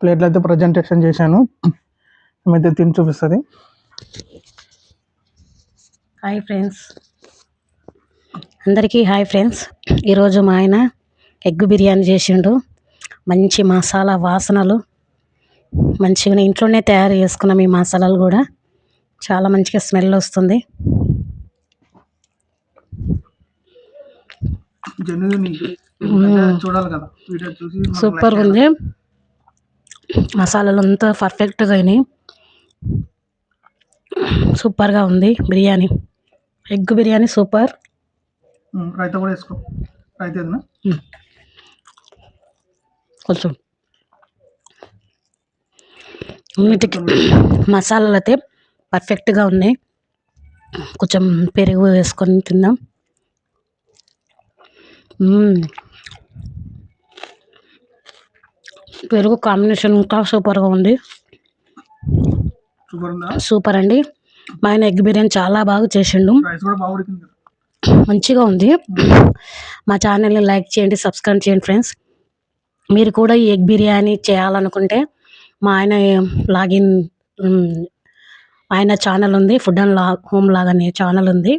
ప్లేట్లు అయితే ప్రజెంటేషన్ చేశాను. ఏమైతే తిని చూపిస్తుంది. హాయ్ ఫ్రెండ్స్ అందరికీ హాయ్ ఫ్రెండ్స్ ఈరోజు మా ఆయన ఎగ్ బిర్యానీ చేసిండు. మంచి మసాలా వాసనలు. మంచిగా ఇంట్లోనే తయారు చేసుకున్నాం ఈ మసాలాలు కూడా. చాలా మంచిగా స్మెల్ వస్తుంది. చూడాలి కదా. వీడియో చూసి సూపర్ ఉంది. మసాలాలు అంతా పర్ఫెక్ట్గా అయినాయి. సూపర్గా ఉంది biryani. Egg biryani super. Raita కూడా వేసుకో. రైతా కొంచెం. అన్నిటికీ మసాలాలు అయితే పర్ఫెక్ట్గా ఉన్నాయి. కొంచెం పెరుగు వేసుకొని తిందాం. పెరుగు కాంబినేషన్ ఇంకా సూపర్గా ఉంది. సూపర్ అండి. మా ఆయన ఎగ్ బిర్యానీ చాలా బాగా చేసిండు. మంచిగా ఉంది. మా ఛానల్ని లైక్ చేయండి సబ్స్క్రైబ్ చేయండి ఫ్రెండ్స్. మీరు కూడా ఈ ఎగ్ బిర్యానీ చేయాలనుకుంటే మా ఆయన లాగిన్ ఆయన ఛానల్ ఉంది. Food and la home log అనే ఛానల్ ఉంది.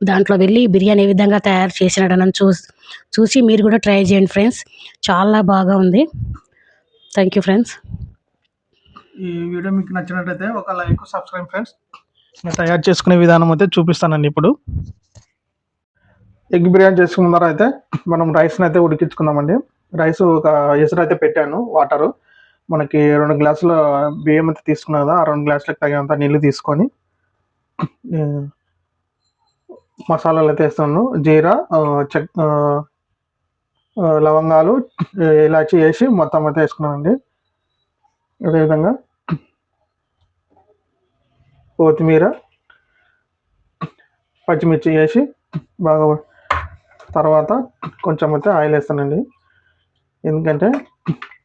దాంట్లో వెళ్ళి బిర్యానీ ఏ విధంగా తయారు చేసినాడని చూసి చూసి మీరు కూడా ట్రై చేయండి ఫ్రెండ్స్. చాలా బాగా ఉంది. థ్యాంక్ యూ ఫ్రెండ్స్ ఈ వీడియో మీకు నచ్చినట్లయితే ఒక లైక్ సబ్స్క్రైబ్ ఫ్రెండ్స్ నేను తయారు చేసుకునే విధానం అయితే చూపిస్తానండి ఇప్పుడు. ఎగ్ బిర్యానీ చేసుకున్న తర్వాత అయితే? మనం రైస్ని అయితే ఉడికించుకుందామండి. రైస్ ఒక ఎసురు అయితే పెట్టాను వాటరు మనకి రెండు గ్లాసుల బియ్యం అయితే తీసుకున్నా కదా ఆ రెండు గ్లాసులకు తగినంత నీళ్ళు తీసుకొని మసాలాలు అయితే వేస్తున్నాను. జీరా చక్ చెక్ లవంగాలు ఇలాచి వేసి మొత్తం అయితే వేసుకున్నానండి. అదేవిధంగా కొత్తిమీర పచ్చిమిర్చి వేసి బాగా తర్వాత కొంచెం అయితే ఆయిల్ వేస్తానండి. ఎందుకంటే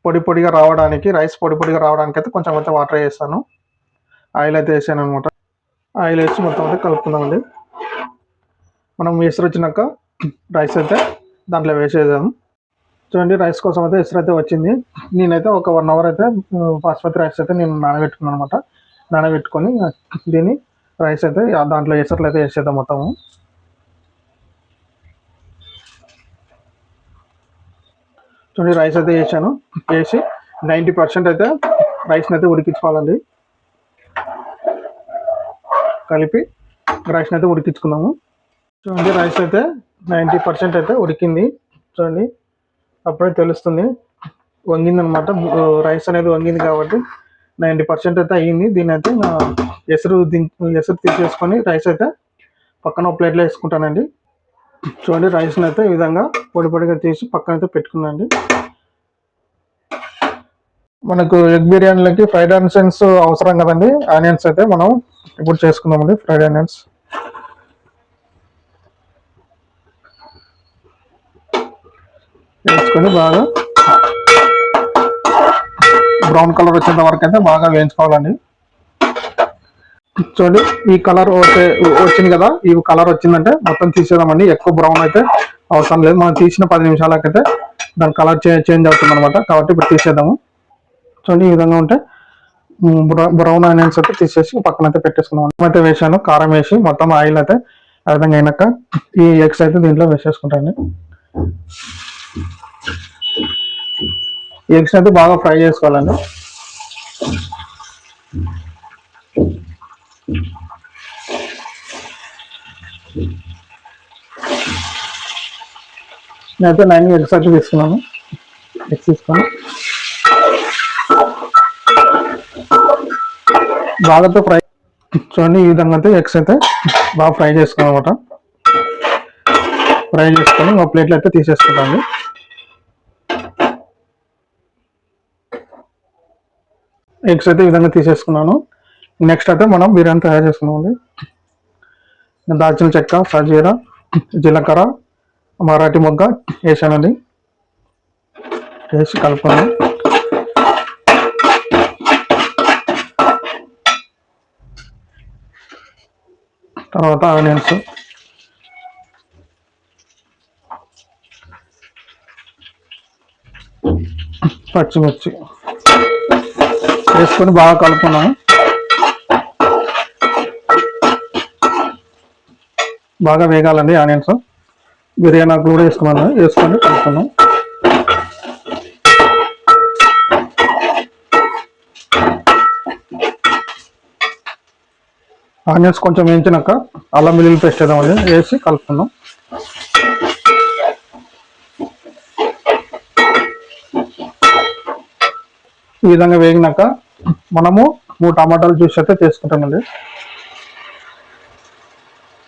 పొడి పొడిగా రావడానికి రైస్ పొడి పొడిగా రావడానికి అయితే కొంచెం అయితే వాటర్ వేస్తాను. ఆయిల్ అయితే వేసాను అనమాట ఆయిల్ వేసి మొత్తం అయితే కలుపుకుందామండి. మనం ఎసురు వచ్చినాక రైస్ అయితే దాంట్లో వేసేద్దాం. చూడండి రైస్ కోసం అయితే ఇసురు అయితే వచ్చింది. నేనైతే ఒక వన్ అవర్ అయితే ఆ, బాస్మతి రైస్ అయితే నేను నానబెట్టుకున్నాను అనమాట నానబెట్టుకొని దీన్ని రైస్ అయితే దాంట్లో ఇసురులు అయితే వేసేద్దాం మొత్తము చూడండి రైస్ అయితే వేసాను. వేసి నైంటీ పర్సెంట్ అయితే రైస్ని అయితే ఉడికించుకోవాలండి. కలిపి రైస్ని అయితే ఉడికించుకున్నాము చూడండి రైస్ అయితే నైంటీ పర్సెంట్ అయితే ఉడికింది. చూడండి. అప్పుడే తెలుస్తుంది. వంగిందనమాట రైస్ అనేది వంగింది కాబట్టి నైంటీ పర్సెంట్ అయితే అయ్యింది. దీని అయితే ఎసురు ఎసురు తీసేసుకొని రైస్ అయితే పక్కన ఒక ప్లేట్లో వేసుకుంటానండి. చూడండి రైస్ని అయితే ఈ విధంగా పొడి పొడిగా తీసి పక్కన అయితే పెట్టుకున్నాండి మనకు ఎగ్ బిర్యానీలకి ఫ్రైడ్ ఆనియన్స్ అవసరం కదండి. ఆనియన్స్ అయితే మనం ఇప్పుడు చేసుకుందామండి. Fried onions. వేసుకొని బాగా. బ్రౌన్ కలర్ వచ్చేంత వరకు అయితే బాగా వేయించుకోవాలండి. చూడండి ఈ కలర్ వచ్చింది కదా? ఈ కలర్ వచ్చిందంటే మొత్తం తీసేద్దామండి. ఎక్కువ బ్రౌన్ అయితే అవసరం లేదు. మనం తీసిన పది నిమిషాలకైతే దాని కలర్ చేంజ్ అవుతుంది అనమాట కాబట్టి ఇప్పుడు తీసేద్దాము. చూడండి ఈ విధంగా ఉంటే బ్రౌన్ ఆనియన్స్ అయితే తీసేసి పక్కన అయితే పెట్టేసుకున్నాం అయితే వేసాను. కారం వేసి మొత్తం ఆయిల్ అయితే ఆ విధంగా అయినాక ఈ ఎగ్స్ అయితే దీంట్లో వేసేసుకుంటాను ఎగ్స్ అయితే బాగా ఫ్రై చేసుకోవాలండి. నేనైతే నైన్ ఎగ్స్ అయితే తీసుకున్నాను. ఎగ్స్ తీసుకొని. బాగా ఫ్రై చూడండి ఈ విధంగా అయితే ఎగ్స్ అయితే బాగా ఫ్రై చేసుకోవాలన్నమాట ఫ్రై చేసుకొని ఒక ప్లేట్లో అయితే తీసేసుకుంటాను ఎగ్స్ అయితే ఈ విధంగా తీసేసుకున్నాను. నెక్స్ట్ అయితే మనం బిర్యానీ తయారు చేసుకున్నామండి దాల్చిన చెక్క సజీర జీలకర్ర మరాఠీ మొగ్గ వేసానండి. వేసి కలుపుకొని తర్వాత ఆనియన్స్. పచ్చిమిర్చి. వేసుకొని బాగా కలుపుకున్నాము బాగా వేగాలండి ఆనియన్స్. బిర్యానీ ఆకులు కూడా వేసుకున్నాను వేసుకొని కలుపుకున్నాం ఆనియన్స్ కొంచెం వేయించినాక అల్లం వెల్లుల్లి పేస్ట్ వేద్దామండి వేసి కలుపుకున్నాం ఈ విధంగా వేగినాక మనము మూడు టమాటాలు జ్యూస్ అయితే చేసుకుంటామండి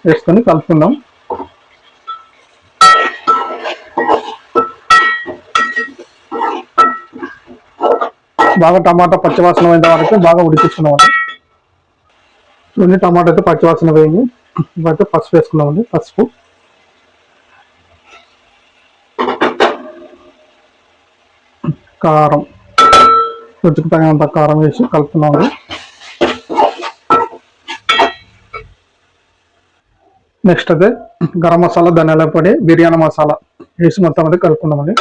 వేసుకొని కలుపుకుందాం. బాగా టమాటా పచ్చివాసన అయిన వరకు బాగా ఉడికించుకున్నామండి చూడండి టమాటా అయితే పచ్చివాసన పోయింది. ఇప్పుడైతే పసుపు వేసుకున్నామండి పసుపు. కారం. రుచికి తగినంత కారం వేసి కలుపుతున్నాము నెక్స్ట్ అయితే గరం మసాలా ధనియాల పొడి బిర్యానీ మసాలా వేసి మొత్తం అయితే కలుపుకుందామండి.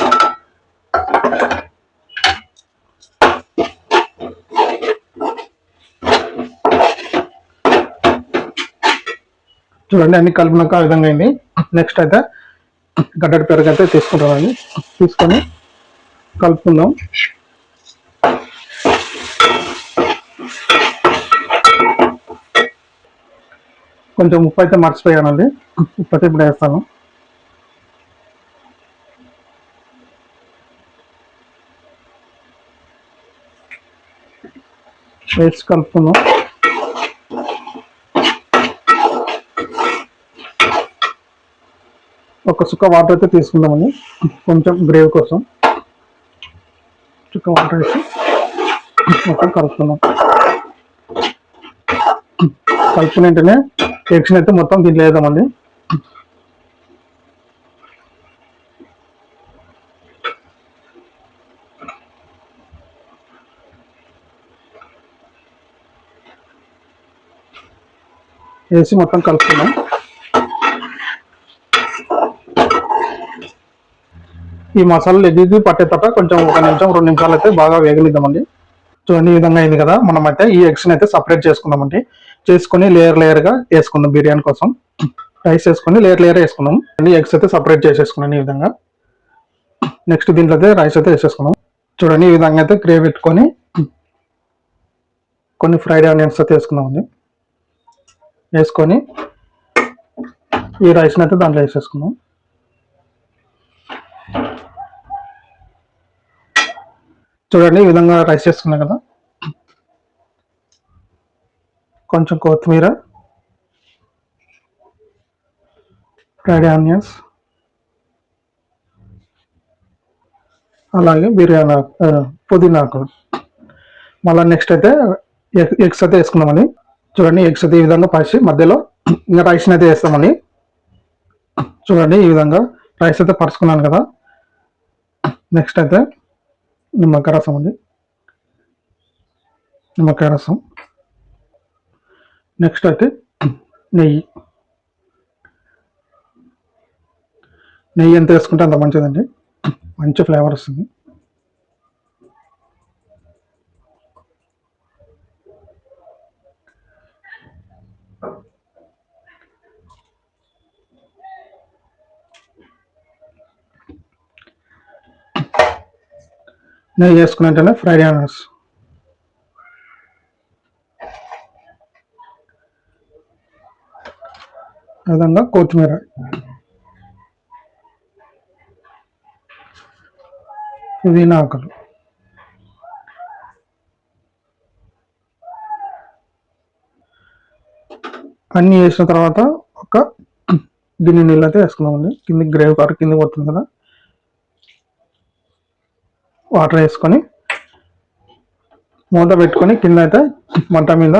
చూడండి అన్ని కలిపినాక ఆ విధంగా అయింది. నెక్స్ట్ అయితే గడ్డడి పెరుగు అయితే తీసుకుంటామండి. తీసుకొని కలుపుకుందాం. కొంచెం ఉప్పు అయితే మర్చిపోయానండి. ఉప్పు అయితే ఇప్పుడు వేస్తాను వేసి కలుపుకుందాం. ఒక చుక్క వాటర్ అయితే తీసుకుందామండి. కొంచెం గ్రేవీ కోసం. చుక్క వాటర్ వేసి మొత్తం కలుపుకుందాం. కలుపుకుని వెంటనే ఫిక్షన్ అయితే మొత్తం దీంట్లో వేద్దామండి. వేసి మొత్తం కలుపుకుందాం. ఈ మసాలాలు ఎదిగి పట్టేటట్ట కొంచెం ఒక నిమిషం రెండు నిమిషాలు అయితే బాగా వేగనిద్దామండి. చూడండి ఈ విధంగా అయింది కదా. మనం అయితే ఈ ఎగ్స్ని అయితే సపరేట్ చేసుకుందామండి. చేసుకుని లేయర్ లేయర్గా వేసుకుందాం బిర్యానీ కోసం. రైస్ వేసుకొని లేయర్ లేయర్ వేసుకున్నాం అన్ని ఎగ్స్ అయితే సపరేట్ చేసేసుకున్నాను ఈ విధంగా. నెక్స్ట్ దీంట్లో అయితే రైస్ అయితే వేసేసుకున్నాం చూడండి ఈ విధంగా అయితే గ్రేవీ పెట్టుకొని కొన్ని ఫ్రైడ్ ఆనియన్స్ అయితే వేసుకున్నామండి వేసుకొని ఈ రైస్ని అయితే దాంట్లో వేసేసుకున్నాం చూడండి ఈ విధంగా రైస్ చేసుకున్నాం కదా. కొంచెం కొత్తిమీర ఫ్రైడ్ ఆనియన్స్ అలాగే బిర్యానీ ఆకు, పుదీనా మళ్ళీ నెక్స్ట్ అయితే ఎగ్- ఎగ్స్ అయితే వేసుకున్నామని చూడండి ఎగ్స్ అయితే ఈ విధంగా పరిచి మధ్యలో ఇంకా రైస్ని అయితే వేస్తామని. చూడండి ఈ విధంగా రైస్ అయితే పరుచుకున్నాను కదా. నెక్స్ట్ అయితే నిమ్మకాయ రసం అండి. నిమ్మకాయ రసం. నెక్స్ట్ అయితే నెయ్యి. నెయ్యి ఎంత వేసుకుంటే అంత మంచిదండి. మంచి ఫ్లేవర్ వస్తుంది. నేను వేసుకున్న వెంటనే ఫ్రైడ్ ఆనియన్స్ విధంగా కొత్తిమీర. పుదీనా ఆకులు. అన్నీ వేసిన తర్వాత ఒక గిన్నె నీళ్ళు అయితే వేసుకున్నామండి కింద గ్రేవ్ కార్ కింద పోతుంది కదా. వాటర్ వేసుకొని మూత పెట్టుకొని కింద అయితే మంట మీద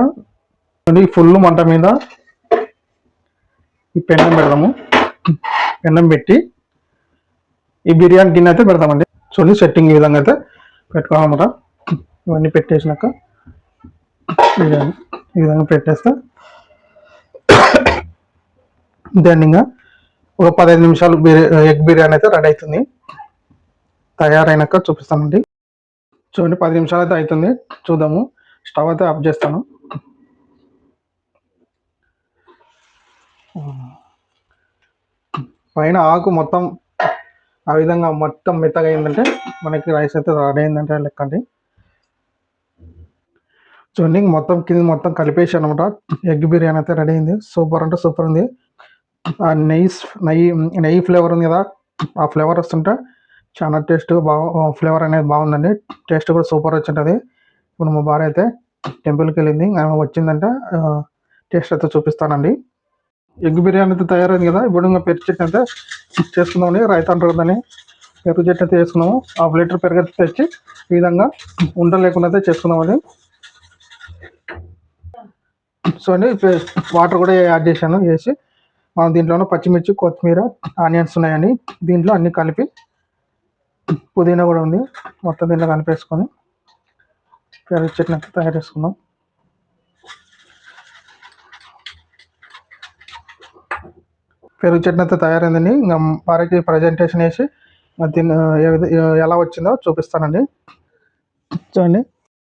ఫుల్ మంట మీద ఈ పెన్నం పెడదాము పెన్నం పెట్టి ఈ బిర్యానీ గిన్నె అయితే పెడదామండి చూడండి సెట్టింగ్ ఈ విధంగా అయితే పెట్టుకోవాలన్నమాట. ఇవన్నీ పెట్టేసినాక బిర్యానీ ఈ విధంగా పెట్టేస్తే దాన్ని ఇంకా ఒక పదహైదు నిమిషాలు బిర్యా ఎగ్ బిర్యానీ అయితే రెడీ అవుతుంది. తయారైనాక చూపిస్తామండి చూడండి పది నిమిషాలు అయితే అవుతుంది చూద్దాము. స్టవ్ అయితే ఆఫ్ చేస్తాను. పైన ఆకు మొత్తం ఆ విధంగా మొత్తం మెత్తగా అయిందంటే మనకి రైస్ అయితే రెడీ అయిందంటే లెక్క అండి చూడండి మొత్తం కింద మొత్తం కలిపేసి అనమాట ఎగ్ బిర్యానీ అయితే రెడీ అయింది. సూపర్ అంటే సూపర్ ఉంది. ఆ నెయ్యి నెయ్యి నెయ్యి ఫ్లేవర్ ఉంది కదా ఆ ఫ్లేవర్ వస్తుంటే చాలా టేస్ట్ బాగా ఫ్లేవర్ అనేది బాగుందండి. టేస్ట్ కూడా సూపర్ వచ్చింటుంది. ఇప్పుడు మా భార్య అయితే టెంపుల్కి వెళ్ళింది. ఆమె వచ్చిందంటే టేస్ట్ అయితే చూపిస్తానండి. ఎగ్ బిర్యానీ అయితే తయారైంది కదా ఇప్పుడు ఇంకా పెరుగు చెట్టు అయితే చేసుకుందామండి. రైతా అంటారు కదని పెరుగు చెట్టు అయితే చేసుకున్నాము. హాఫ్ లీటర్ పెరుగు అయితే తెచ్చి ఈ విధంగా ఉండ లేకుండా అయితే చేసుకుందామండి. సో అండి వాటర్ కూడా యాడ్ చేశాను వేసి మనం దీంట్లోనే పచ్చిమిర్చి కొత్తిమీర ఆనియన్స్ ఉన్నాయండి. దీంట్లో అన్నీ కలిపి పుదీనా కూడా ఉంది. మొత్తం దీంట్లో కలిపేసుకొని పెరుగు చట్నీ అయితే తయారు చేసుకుందాం. పెరుగు చట్నీ అయితే తయారైందండి. ఇంకా వారికి ప్రజెంటేషన్ వేసి దీన్ని ఏ విధ ఎలా వచ్చిందో చూపిస్తానండి. చూడండి.